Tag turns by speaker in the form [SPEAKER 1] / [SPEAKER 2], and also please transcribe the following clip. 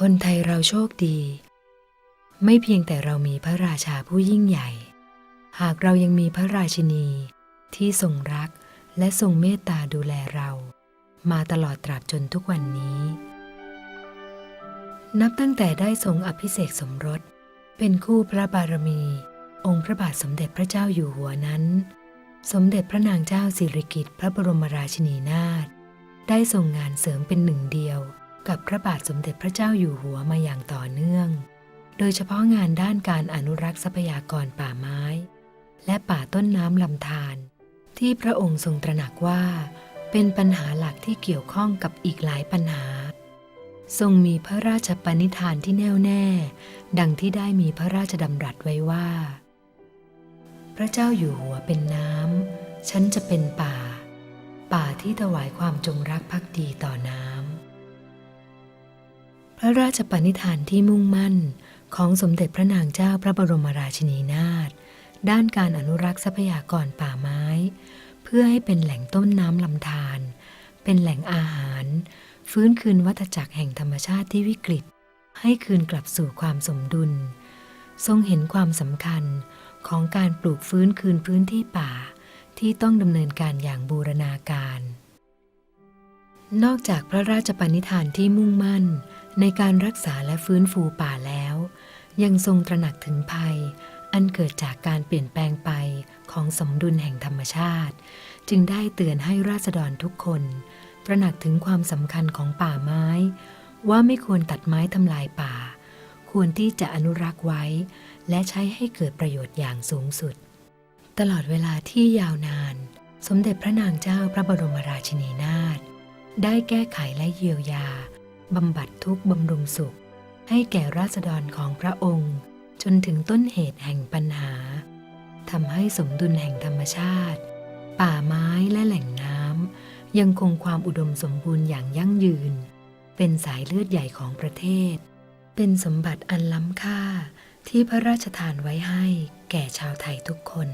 [SPEAKER 1] คนไทยเราโชคดี ไม่เพียงแต่เรามีพระราชาผู้ยิ่งใหญ่ หากเรายังมีพระราชินีที่ทรงรักและทรงเมตตาดูแลเรา มาตลอดตราบจนทุกวันนี้ นับตั้งแต่ได้ทรงอภิเษกสมรส เป็นคู่พระบารมี องค์พระบาทสมเด็จพระเจ้าอยู่หัวนั้น สมเด็จพระนางเจ้าสิริกิติ์พระบรมราชินีนาถได้ทรงงานเสริมเป็นหนึ่งเดียว กับพระบาทสมเด็จพระเจ้าอยู่หัวมาอย่างต่อเนื่อง โดยเฉพาะงานด้านการอนุรักษ์ทรัพยากรป่าไม้ และป่าต้นน้ำลำธารที่พระองค์ทรงตระหนักว่า เป็นปัญหาหลักที่เกี่ยวข้องกับอีกหลายปัญหา ทรงมีพระราชปณิธานที่แน่วแน่ ดังที่ได้มีพระราชดำรัสไว้ว่า พระเจ้าอยู่หัวเป็นน้ำฉันจะเป็นป่า ป่าที่ถวายความจงรักภักดีต่อน้ำ ระราชปณิธานที่มุ่งมั่นของสมเด็จพระนางเจ้าพระบรมราชินีนาถด้านการอนุรักษ์ทรัพยากรป่าไม้ เพื่อให้เป็นแหล่งต้นน้ำลำธาร เป็นแหล่งอาหาร ฟื้นคืนวัฏจักรแห่งธรรมชาติที่วิกฤต ให้คืนกลับสู่ความสมดุล ทรงเห็นความสำคัญของการปลูกฟื้นคืนพื้นที่ป่า ที่ต้องดำเนินการอย่างบูรณาการ นอกจากพระราชปณิธานที่มุ่งมั่น ในการรักษาและฟื้นฟูป่าแล้ว ยังทรงตระหนักถึงภัย อันเกิดจากการเปลี่ยนแปลงไปของสมดุลแห่งธรรมชาติ จึงได้เตือนให้ราษฎรทุกคน ตระหนักถึงความสำคัญของป่าไม้ ว่าไม่ควรตัดไม้ทำลายป่า ควรที่จะอนุรักษ์ไว้ และใช้ให้เกิดประโยชน์อย่างสูงสุด ตลอดเวลาที่ยาวนาน สมเด็จพระนางเจ้าพระบรมราชินีนาถได้แก้ไขและเยียวยา บำบัดทุกข์บำรุงสุข ให้แก่ราษฎรของพระองค์ จนถึงต้นเหตุแห่งปัญหาทำให้สมดุลแห่งธรรมชาติ ป่าไม้และแหล่งน้ำยังคงความอุดมสมบูรณ์อย่างยั่งยืน เป็นสายเลือดใหญ่ของประเทศ เป็นสมบัติอันล้ำค่าที่พระราชทานไว้ให้แก่ชาวไทยทุกคน